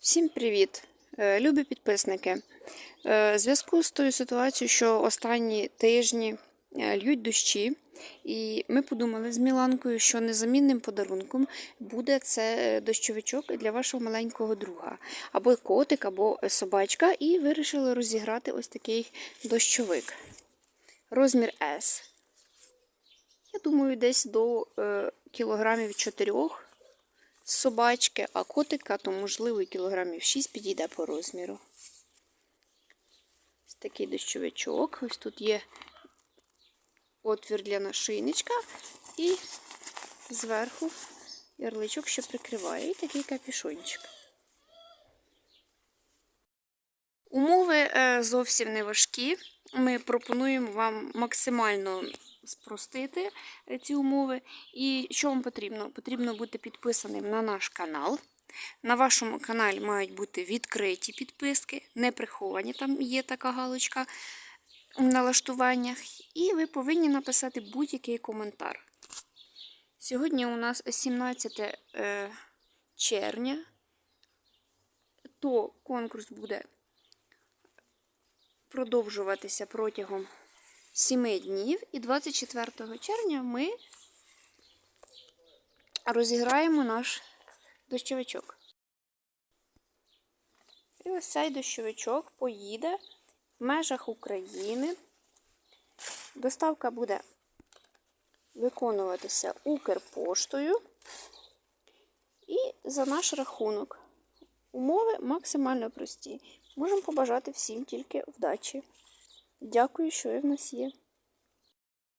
Всім привіт, Е, любі підписники. Е, В зв'язку з тою ситуацією, що останні тижні е, льють дощі, і ми подумали з Міланкою, що незамінним подарунком буде це е, дощовичок для вашого маленького друга, або котик, або собачка, і вирішили розіграти ось такий дощовик. Розмір S. Я думаю, десь до е, кілограмів 4 з собачки, а котика, то, можливо, кілограмів 6 підійде по розміру. Ось такий дощовичок. Ось тут є отвір для нашийничка і зверху ярличок, що прикриває, і такий капюшончик. Умови е, зовсім не важкі. Ми пропонуємо вам максимально спростити е, ці умови. І що вам потрібно? Потрібно бути підписаним на наш канал. На вашому каналі мають бути відкриті підписки, не приховані. Там є така галочка в налаштуваннях. І ви повинні написати будь-який коментар. Сьогодні у нас 17 е, червня, то конкурс буде продовжуватися протягом 7 днів. І 24 червня ми розіграємо наш дощовичок. І ось цей дощовичок поїде в межах України. Доставка буде виконуватися Укрпоштою і за наш рахунок. Умови максимально прості. Можемо побажати всім тільки вдачі. Дякую, що ви в нас є.